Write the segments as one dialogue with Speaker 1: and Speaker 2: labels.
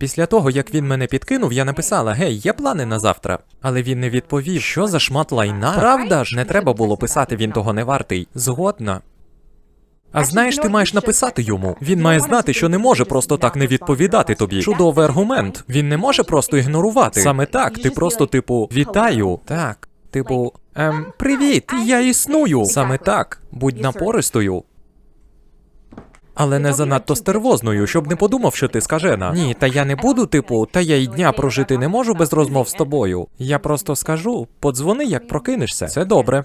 Speaker 1: Після того, як він мене підкинув, я написала: Гей, є плани на завтра. Але він не відповів, що за шмат лайна. Правда ж, не треба було писати, він того не вартий. Згодна. А знаєш, ти маєш написати йому. Він має знати, що не може просто так не відповідати тобі. Чудовий аргумент. Він не може просто ігнорувати. Саме так, ти просто, типу, вітаю. Так, типу, ем, привіт, я існую. Саме так, будь напористою. Але не занадто стервозною, щоб не подумав, що ти скажена. Ні, та я не буду, типу, та я й дня прожити не можу без розмов з тобою. Я просто скажу, подзвони, як прокинешся. Це добре.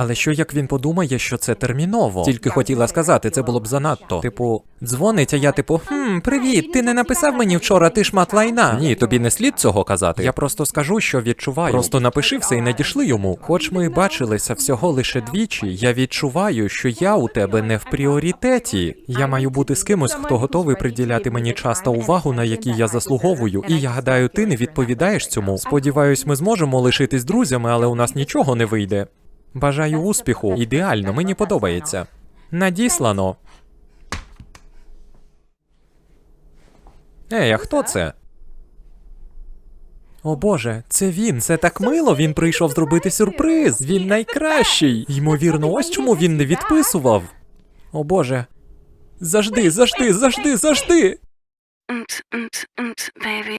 Speaker 1: Але що як він подумає, що це терміново? Тільки хотіла сказати, це було б занадто. Типу, дзвонить, а я типу, хм, привіт, ти не написав мені вчора, ти шмат лайна. Ні, тобі не слід цього казати. Я просто скажу, що відчуваю. Просто напиши все і надішли йому. Хоч ми і бачилися всього лише двічі, я відчуваю, що я у тебе не в пріоритеті. Я маю бути з кимось, хто готовий приділяти мені час та увагу, на які я заслуговую. І я гадаю, ти не відповідаєш цьому. Сподіваюсь, ми зможемо лишитись друзями, але у нас нічого не вийде. Бажаю успіху. Ідеально, мені подобається. Надіслано. Ей, а хто це? О боже, це він. Це так мило. Він прийшов зробити сюрприз. Він найкращий. Ймовірно, ось чому він не відписував. О боже. Завжди, завжди, завжди, завжди.